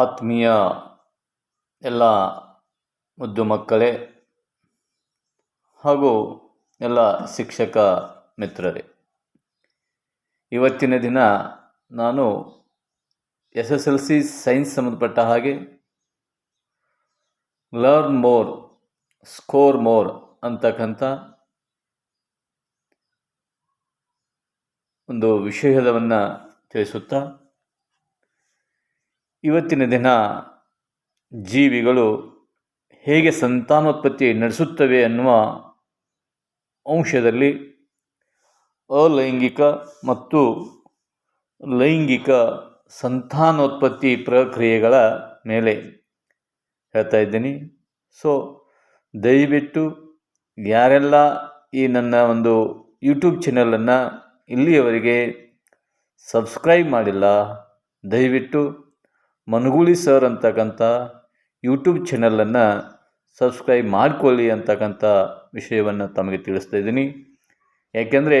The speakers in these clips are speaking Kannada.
ಆತ್ಮೀಯ ಎಲ್ಲ ಮುದ್ದು ಮಕ್ಕಳೇ ಹಾಗೂ ಎಲ್ಲ ಶಿಕ್ಷಕ ಮಿತ್ರರೇ, ಇವತ್ತಿನ ದಿನ ನಾನು S S L C science ಸಂಬಂಧಪಟ್ಟ ಹಾಗೆ ಲರ್ನ್ ಮೋರ್, ಸ್ಕೋರ್ ಮೋರ್ ಅಂತಕ್ಕಂಥ ಒಂದು ವಿಷಯವನ್ನು ತಿಳಿಸುತ್ತಾ ಇವತ್ತಿನ ದಿನ ಜೀವಿಗಳು ಹೇಗೆ ಸಂತಾನೋತ್ಪತ್ತಿ ನಡೆಸುತ್ತವೆ ಅನ್ನುವ ಅಂಶದಲ್ಲಿ ಅಲೈಂಗಿಕ ಮತ್ತು ಲೈಂಗಿಕ ಸಂತಾನೋತ್ಪತ್ತಿ ಪ್ರಕ್ರಿಯೆಗಳ ಮೇಲೆ ಹೇಳ್ತಾ ಇದ್ದೀನಿ. ಸೊ ದಯವಿಟ್ಟು ಯಾರೆಲ್ಲ ಈ ನನ್ನ ಒಂದು ಯೂಟ್ಯೂಬ್ ಚಾನಲನ್ನು ಇಲ್ಲಿಯವರೆಗೆ ಸಬ್ಸ್ಕ್ರೈಬ್ ಮಾಡಿಲ್ಲ, ದಯವಿಟ್ಟು ಮನಗೂಳಿ ಸರ್ ಅಂತಕ್ಕಂಥ ಯೂಟ್ಯೂಬ್ ಚಾನಲನ್ನು ಸಬ್ಸ್ಕ್ರೈಬ್ ಮಾಡಿಕೊಳ್ಳಿ ಅಂತಕ್ಕಂಥ ವಿಷಯವನ್ನು ತಮಗೆ ತಿಳಿಸ್ತಾ ಇದ್ದೀನಿ. ಯಾಕೆಂದರೆ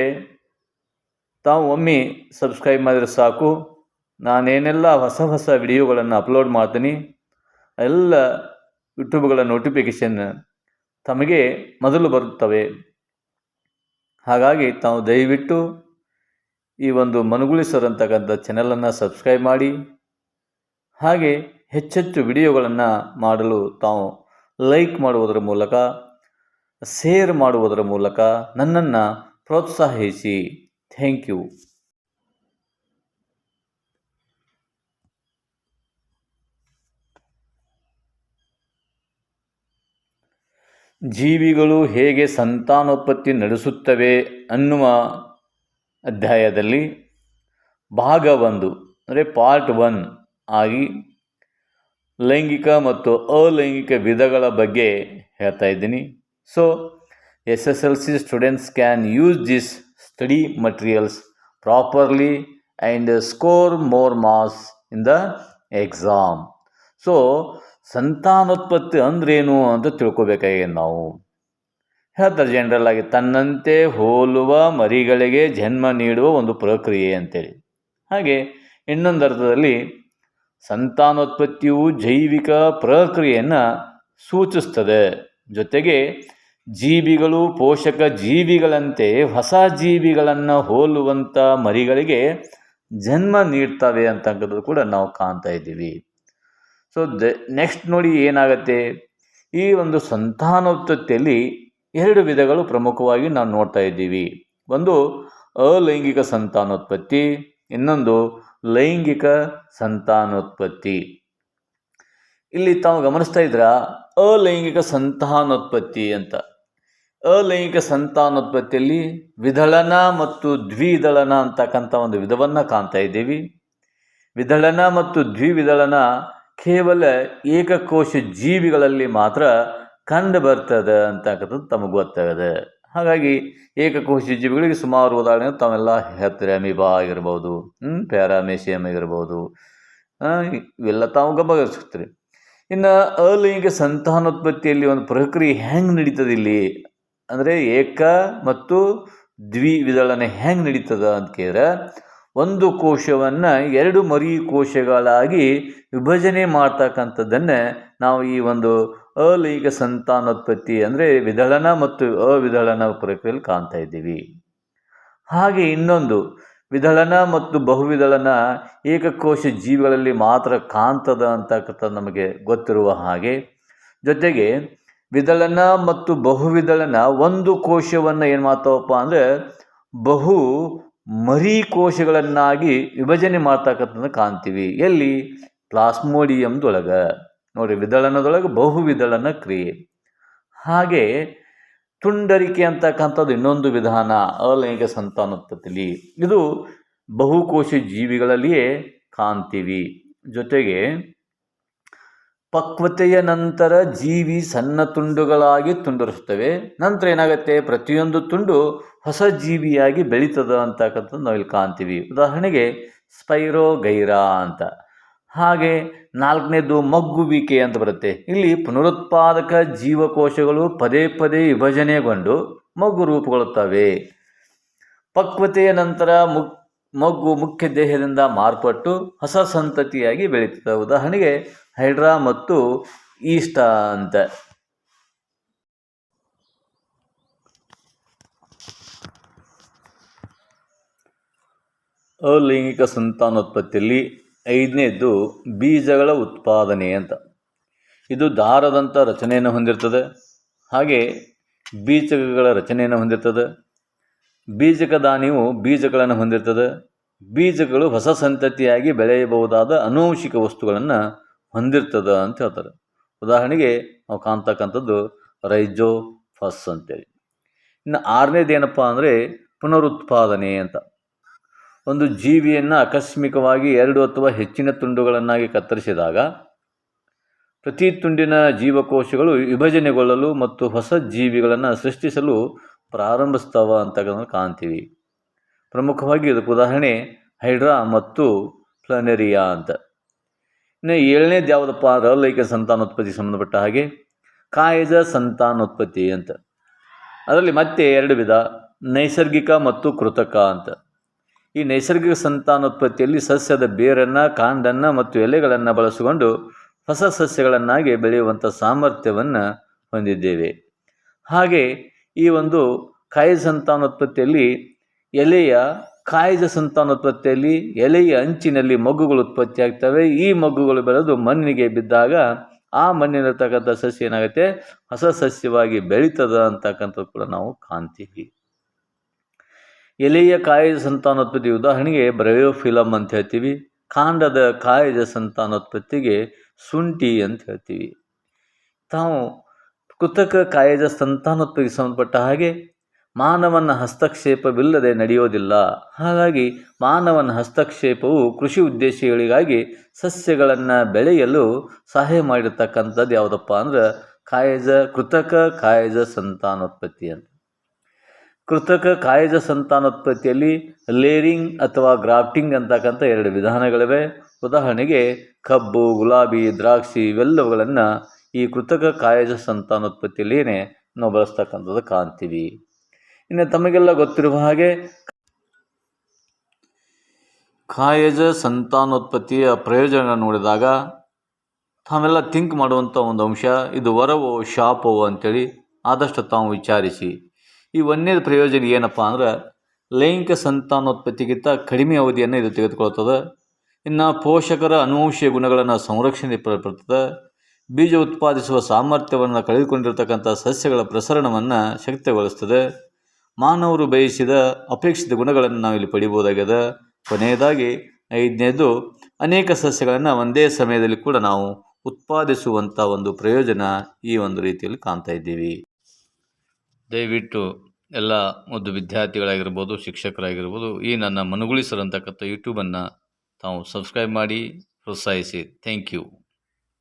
ತಾವು ಒಮ್ಮೆ ಸಬ್ಸ್ಕ್ರೈಬ್ ಮಾಡಿದರೆ ಸಾಕು. ನಾನೇನೆಲ್ಲ ಹೊಸ ಹೊಸ ವಿಡಿಯೋಗಳನ್ನು ಅಪ್ಲೋಡ್ ಮಾಡ್ತೀನಿ. ಎಲ್ಲ ಯೂಟ್ಯೂಬ್ಗಳ ನೋಟಿಫಿಕೇಷನ್ ತಮಗೆ ಮೊದಲು ಬರುತ್ತವೆ. ಹಾಗಾಗಿ ತಾವು ದಯವಿಟ್ಟು ಈ ಒಂದು ಮನುಗುಳಿ ಸರ್ ಅಂತಕ್ಕಂಥ ಚಾನಲನ್ನು ಸಬ್ಸ್ಕ್ರೈಬ್ ಮಾಡಿ. ಹಾಗೆ ಹೆಚ್ಚೆಚ್ಚು ವಿಡಿಯೋಗಳನ್ನು ಮಾಡಲು ತಾವು ಲೈಕ್ ಮಾಡುವುದರ ಮೂಲಕ, ಶೇರ್ ಮಾಡುವುದರ ಮೂಲಕ ನನ್ನನ್ನು ಪ್ರೋತ್ಸಾಹಿಸಿ. Thank you. ಜೀವಿಗಳು ಹೇಗೆ ಸಂತಾನೋತ್ಪತ್ತಿ ನಡೆಸುತ್ತವೆ ಅನ್ನುವ ಅಧ್ಯಾಯದಲ್ಲಿ ಭಾಗ ಒಂದು, ಅಂದರೆ ಪಾರ್ಟ್ ಒನ್ ಆಗಿ ಲೈಂಗಿಕ ಮತ್ತು ಅಲೈಂಗಿಕ ವಿಧಗಳ ಬಗ್ಗೆ ಹೇಳ್ತಾ ಇದ್ದೀನಿ. So S S L C students can use this study materials properly and score more marks in the exam so ಸಂತಾನೋತ್ಪತ್ತಿ ಅಂದ್ರೇನು ಅಂತ ತಿಳ್ಕೊಬೇಕಾಗಿದೆ ನಾವು. ಹೇಳ್ತಾರೆ ಜನರಲ್ ಆಗಿ ತನ್ನಂತೆ ಹೋಲುವ ಮರಿಗಳಿಗೆ ಜನ್ಮ ನೀಡುವ ಒಂದು ಪ್ರಕ್ರಿಯೆ ಅಂತೇಳಿ. ಹಾಗೆ ಇನ್ನೊಂದು ಅರ್ಥದಲ್ಲಿ ಸಂತಾನೋತ್ಪತ್ತಿಯು ಜೈವಿಕ ಪ್ರಕ್ರಿಯೆಯನ್ನು ಸೂಚಿಸ್ತದೆ. ಜೊತೆಗೆ ಜೀವಿಗಳು ಪೋಷಕ ಜೀವಿಗಳಂತೆ ಹೊಸ ಜೀವಿಗಳನ್ನು ಹೋಲುವಂಥ ಮರಿಗಳಿಗೆ ಜನ್ಮ ನೀಡ್ತವೆ ಅಂತಕ್ಕಂಥದ್ದು ಕೂಡ ನಾವು ಕಾಣ್ತಾ ಇದ್ದೀವಿ. ಸೊ ದ ನೆಕ್ಸ್ಟ್ ನೋಡಿ ಏನಾಗುತ್ತೆ? ಈ ಒಂದು ಸಂತಾನೋತ್ಪತ್ತಿಯಲ್ಲಿ ಎರಡು ವಿಧಗಳು ಪ್ರಮುಖವಾಗಿ ನಾವು ನೋಡ್ತಾ ಇದ್ದೀವಿ. ಒಂದು ಅಲೈಂಗಿಕ ಸಂತಾನೋತ್ಪತ್ತಿ, ಇನ್ನೊಂದು ಲೈಂಗಿಕ ಸಂತಾನೋತ್ಪತ್ತಿ. ಇಲ್ಲಿ ತಾವು ಗಮನಿಸ್ತಾ ಇದ್ರ ಅಲೈಂಗಿಕ ಸಂತಾನೋತ್ಪತ್ತಿ ಅಂತ. ಅಲೈಂಗಿಕ ಸಂತಾನೋತ್ಪತ್ತಿಯಲ್ಲಿ ವಿದಳನ ಮತ್ತು ದ್ವಿದಳನ ಅಂತಕ್ಕಂಥ ಒಂದು ವಿಧವನ್ನು ಕಾಣ್ತಾ ಇದ್ದೀವಿ. ವಿದಳನ ಮತ್ತು ದ್ವಿವಿದಳನ ಕೇವಲ ಏಕಕೋಶ ಜೀವಿಗಳಲ್ಲಿ ಮಾತ್ರ ಕಂಡು ಬರ್ತದೆ ಅಂತಕ್ಕಂಥದ್ದು ತಮಗೆ ಗೊತ್ತಾಗದೆ. ಹಾಗಾಗಿ ಏಕಕೋಶ ಜೀವಿಗಳಿಗೆ ಸುಮಾರು ಉದಾಹರಣೆ ತಾವೆಲ್ಲ ಹೇಳ್ತಾರೆ ಆಗಿರ್ಬೋದು ಆಗಿರ್ಬೋದು ಪ್ಯಾರಾಮೇಶಿಯಮ್ ಆಗಿರ್ಬೋದು ಇವೆಲ್ಲ ತಾವು ಗಮನಿಸ್ತೀರಿ ಇನ್ನು ಅಲೈಂಗಿಕ ಸಂತಾನೋತ್ಪತ್ತಿಯಲ್ಲಿ ಒಂದು ಪ್ರಕ್ರಿಯೆ ಹೆಂಗೆ ನಡೀತದೆ ಇಲ್ಲಿ? ಅಂದರೆ ಏಕ ಮತ್ತು ದ್ವಿವಿದಳನೆ ಹೆಂಗೆ ನಡೀತದ ಅಂತ ಕೇಳಿದ್ರೆ, ಒಂದು ಕೋಶವನ್ನು ಎರಡು ಮರಿ ಕೋಶಗಳಾಗಿ ವಿಭಜನೆ ಮಾಡ್ತಕ್ಕಂಥದ್ದನ್ನೇ ನಾವು ಈ ಒಂದು ಅಲೈಂಗಿಕ ಸಂತಾನೋತ್ಪತ್ತಿ ಅಂದರೆ ವಿದಳನ ಮತ್ತು ಅವಿದಳನ ಪ್ರಕ್ರಿಯೆಯಲ್ಲಿ ಕಾಣ್ತಾ ಇದ್ದೀವಿ. ಹಾಗೆ ಇನ್ನೊಂದು, ವಿದಳನ ಮತ್ತು ಬಹುವಿದಳನ ಏಕಕೋಶ ಜೀವಿಗಳಲ್ಲಿ ಮಾತ್ರ ಕಾಣ್ತದ ಅಂತಕ್ಕಂಥ ನಮಗೆ ಗೊತ್ತಿರುವ ಹಾಗೆ, ಜೊತೆಗೆ ವಿದಳನ ಮತ್ತು ಬಹುವಿದಳನ ಒಂದು ಕೋಶವನ್ನು ಏನು ಮಾಡ್ತಾವಪ್ಪ ಅಂದರೆ ಬಹು ಮರಿ ಕೋಶಗಳನ್ನಾಗಿ ವಿಭಜನೆ ಮಾಡ್ತಕ್ಕಂಥದ್ದು ಕಾಣ್ತೀವಿ. ಎಲ್ಲಿ? ಪ್ಲಾಸ್ಮೋಡಿಯಮ್ದೊಳಗೆ ನೋಡಿ, ವಿದಳನದೊಳಗೆ ಬಹು ವಿದಳನ ಕ್ರಿಯೆ. ಹಾಗೆ ತುಂಡರಿಕೆ ಅಂತಕ್ಕಂಥದ್ದು ಇನ್ನೊಂದು ವಿಧಾನ ಅಲೈಂಗ ಸಂತಾನೋತ್ಪತ್ತಿಲಿ ಇದು ಬಹುಕೋಶ ಜೀವಿಗಳಲ್ಲಿಯೇ ಕಾಣ್ತೀವಿ. ಜೊತೆಗೆ ಪಕ್ವತೆಯ ನಂತರ ಜೀವಿ ಸಣ್ಣ ತುಂಡುಗಳಾಗಿ ತುಂಡರಿಸ್ತವೆ ನಂತರ ಏನಾಗುತ್ತೆ? ಪ್ರತಿಯೊಂದು ತುಂಡು ಹೊಸ ಜೀವಿಯಾಗಿ ಬೆಳೀತದ ಅಂತಕ್ಕಂಥದ್ದು ನಾವಿಲ್ಲಿ ಕಾಣ್ತೀವಿ. ಉದಾಹರಣೆಗೆ ಸ್ಪೈರೋಗೈರಾ ಅಂತ. ಹಾಗೆ ನಾಲ್ಕನೇದು ಮಗ್ಗುವಿಕೆ ಅಂತ ಬರುತ್ತೆ. ಇಲ್ಲಿ ಪುನರುತ್ಪಾದಕ ಜೀವಕೋಶಗಳು ಪದೇ ಪದೇ ವಿಭಜನೆಗೊಂಡು ಮಗ್ಗು ರೂಪುಗೊಳ್ಳುತ್ತವೆ. ಪಕ್ವತೆಯ ನಂತರ ಮುಕ್ ಮಗ್ಗು ಮುಖ್ಯ ದೇಹದಿಂದ ಮಾರ್ಪಟ್ಟು ಹೊಸ ಸಂತತಿಯಾಗಿ ಬೆಳೀತದೆ. ಉದಾಹರಣೆಗೆ ಹೈಡ್ರಾ ಮತ್ತು ಈಸ್ಟ ಅಂತ. ಅಲೈಂಗಿಕ ಸಂತಾನೋತ್ಪತ್ತಿಯಲ್ಲಿ ಐದನೇದ್ದು ಬೀಜಗಳ ಉತ್ಪಾದನೆ ಅಂತ. ಇದು ದಾರದಂಥ ರಚನೆಯನ್ನು ಹೊಂದಿರ್ತದೆ. ಹಾಗೆ ಬೀಜಕಗಳ ರಚನೆಯನ್ನು ಹೊಂದಿರ್ತದೆ. ಬೀಜಕ ದಾನಿಯು ಬೀಜಗಳನ್ನು ಹೊಂದಿರ್ತದೆ. ಬೀಜಗಳು ಹೊಸ ಸಂತತಿಯಾಗಿ ಬೆಳೆಯಬಹುದಾದ ಅನುವಂಶಿಕ ವಸ್ತುಗಳನ್ನು ಹೊಂದಿರ್ತದೆ ಅಂತ ಹೇಳ್ತಾರೆ. ಉದಾಹರಣೆಗೆ ನಾವು ಕಾಣ್ತಕ್ಕಂಥದ್ದು ರೈಜೋ ಫಸ್ ಅಂತೇಳಿ. ಇನ್ನು ಆರನೇದೇನಪ್ಪ ಅಂದರೆ ಪುನರುತ್ಪಾದನೆ ಅಂತ. ಒಂದು ಜೀವಿಯನ್ನು ಆಕಸ್ಮಿಕವಾಗಿ ಎರಡು ಅಥವಾ ಹೆಚ್ಚಿನ ತುಂಡುಗಳನ್ನಾಗಿ ಕತ್ತರಿಸಿದಾಗ ಪ್ರತಿ ತುಂಡಿನ ಜೀವಕೋಶಗಳು ವಿಭಜನೆಗೊಳ್ಳಲು ಮತ್ತು ಹೊಸ ಜೀವಿಗಳನ್ನು ಸೃಷ್ಟಿಸಲು ಪ್ರಾರಂಭಿಸ್ತಾವ ಅಂತ ಕಾಣ್ತೀವಿ. ಪ್ರಮುಖವಾಗಿ ಇದಕ್ಕೆ ಉದಾಹರಣೆ ಹೈಡ್ರಾ ಮತ್ತು ಫ್ಲನೆರಿಯಾ ಅಂತ. ಇನ್ನು ಏಳನೇದು ಯಾವುದಪ್ಪ ಅಂದ್ರೆ ಅಲೈಕ ಸಂತಾನೋತ್ಪತ್ತಿ ಸಂಬಂಧಪಟ್ಟ ಹಾಗೆ ಕಾಯಜ ಸಂತಾನೋತ್ಪತ್ತಿ ಅಂತ. ಅದರಲ್ಲಿ ಮತ್ತೆ ಎರಡು ವಿಧ, ನೈಸರ್ಗಿಕ ಮತ್ತು ಕೃತಕ ಅಂತ. ಈ ನೈಸರ್ಗಿಕ ಸಂತಾನೋತ್ಪತ್ತಿಯಲ್ಲಿ ಸಸ್ಯದ ಬೇರನ್ನು, ಕಾಂಡನ್ನು ಮತ್ತು ಎಲೆಗಳನ್ನು ಬಳಸಿಕೊಂಡು ಹೊಸ ಸಸ್ಯಗಳನ್ನಾಗಿ ಬೆಳೆಯುವಂಥ ಸಾಮರ್ಥ್ಯವನ್ನು ಹೊಂದಿದ್ದೇವೆ. ಹಾಗೆ ಈ ಒಂದು ಕಾಯಿಜ ಸಂತಾನೋತ್ಪತ್ತಿಯಲ್ಲಿ ಎಲೆಯ ಕಾಯಜ ಸಂತಾನೋತ್ಪತ್ತಿಯಲ್ಲಿ ಎಲೆಯ ಅಂಚಿನಲ್ಲಿ ಮಗ್ಗುಗಳು ಉತ್ಪತ್ತಿಯಾಗ್ತವೆ ಈ ಮಗ್ಗುಗಳು ಬೆಳೆದು ಮಣ್ಣಿಗೆ ಬಿದ್ದಾಗ ಆ ಮಣ್ಣಿನಲ್ಲಿರ್ತಕ್ಕಂಥ ಸಸ್ಯ ಏನಾಗುತ್ತೆ? ಹೊಸ ಸಸ್ಯವಾಗಿ ಬೆಳೀತದ ಅಂತಕ್ಕಂಥದ್ದು ಕೂಡ ನಾವು ಕಾಣ್ತೀವಿ. ಎಲೆಯ ಕಾಯಜ ಸಂತಾನೋತ್ಪತ್ತಿ ಉದಾಹರಣೆಗೆ ಬ್ರಯೋಫಿಲಮ್ ಅಂತ ಹೇಳ್ತೀವಿ. ಕಾಂಡದ ಕಾಯಜ ಸಂತಾನೋತ್ಪತ್ತಿಗೆ ಶುಂಠಿ ಅಂತ ಹೇಳ್ತೀವಿ. ತಾವು ಕೃತಕ ಕಾಯಜ ಸಂತಾನೋತ್ಪತ್ತಿಗೆ ಸಂಬಂಧಪಟ್ಟ ಹಾಗೆ ಮಾನವನ ಹಸ್ತಕ್ಷೇಪವಿಲ್ಲದೆ ನಡೆಯೋದಿಲ್ಲ. ಹಾಗಾಗಿ ಮಾನವನ ಹಸ್ತಕ್ಷೇಪವು ಕೃಷಿ ಉದ್ದೇಶಗಳಿಗಾಗಿ ಸಸ್ಯಗಳನ್ನು ಬೆಳೆಯಲು ಸಹಾಯ ಮಾಡಿರ್ತಕ್ಕಂಥದ್ದು ಯಾವುದಪ್ಪ ಅಂದ್ರೆ ಕಾಯಜ ಕೃತಕ ಕಾಯಜ ಸಂತಾನೋತ್ಪತ್ತಿ ಅಂತ. ಕೃತಕ ಕಾಯಜ ಸಂತಾನೋತ್ಪತ್ತಿಯಲ್ಲಿ ಲೇರಿಂಗ್ ಅಥವಾ ಗ್ರಾಫ್ಟಿಂಗ್ ಅಂತಕ್ಕಂಥ ಎರಡು ವಿಧಾನಗಳಿವೆ. ಉದಾಹರಣೆಗೆ ಕಬ್ಬು, ಗುಲಾಬಿ, ದ್ರಾಕ್ಷಿ ಇವೆಲ್ಲವುಗಳನ್ನು ಈ ಕೃತಕ ಕಾಯಜ ಸಂತಾನೋತ್ಪತ್ತಿಯಲ್ಲಿಯೇ ನಾವು ಬಳಸ್ತಕ್ಕಂಥದ್ದು ಕಾಣ್ತೀವಿ. ಇನ್ನು ತಮಗೆಲ್ಲ ಗೊತ್ತಿರುವ ಹಾಗೆ ಕಾಯಜ ಸಂತಾನೋತ್ಪತ್ತಿಯ ಪ್ರಯೋಜನ ನೋಡಿದಾಗ ತಾವೆಲ್ಲ ಥಿಂಕ್ ಮಾಡುವಂಥ ಒಂದು ಅಂಶ, ಇದು ವರವೋ, ಶಾಪವೋ ಅಂಥೇಳಿ ಆದಷ್ಟು ತಾವು ವಿಚಾರಿಸಿ. ಈ ಒಂದನೇದು ಪ್ರಯೋಜನ ಏನಪ್ಪ ಅಂದ್ರೆ ಲೈಂಗಿಕ ಸಂತಾನೋತ್ಪತ್ತಿಗಿಂತ ಕಡಿಮೆ ಅವಧಿಯನ್ನು ಇದು ತೆಗೆದುಕೊಳ್ತದೆ. ಇನ್ನು ಪೋಷಕರ ಅನುವಂಶೀಯ ಗುಣಗಳನ್ನು ಸಂರಕ್ಷಣೆ ಪಡ್ತದೆ. ಬೀಜ ಉತ್ಪಾದಿಸುವ ಸಾಮರ್ಥ್ಯವನ್ನು ಕಳೆದುಕೊಂಡಿರ್ತಕ್ಕಂಥ ಸಸ್ಯಗಳ ಪ್ರಸರಣವನ್ನು ಶಕ್ತಿಗೊಳಿಸ್ತದೆ. ಮಾನವರು ಬಯಸಿದ ಅಪೇಕ್ಷಿತ ಗುಣಗಳನ್ನು ನಾವು ಇಲ್ಲಿ ಪಡಿಬೋದಾಗಿದೆ ಕೊನೆಯದಾಗಿ, ಐದನೇದು, ಅನೇಕ ಸಸ್ಯಗಳನ್ನು ಒಂದೇ ಸಮಯದಲ್ಲಿ ಕೂಡ ನಾವು ಉತ್ಪಾದಿಸುವಂಥ ಒಂದು ಪ್ರಯೋಜನ ಈ ಒಂದು ರೀತಿಯಲ್ಲಿ ಕಾಣ್ತಾ ಇದ್ದೀವಿ. ದಯವಿಟ್ಟು ಎಲ್ಲ ಒಂದು ವಿದ್ಯಾರ್ಥಿಗಳಾಗಿರ್ಬೋದು, ಶಿಕ್ಷಕರಾಗಿರ್ಬೋದು, ಈ ನನ್ನ ಅಂತಕ್ಕಂಥ ಯೂಟ್ಯೂಬನ್ನು ತಾವು ಸಬ್ಸ್ಕ್ರೈಬ್ ಮಾಡಿ, ಪ್ರೋತ್ಸಾಹಿಸಿ. Thank you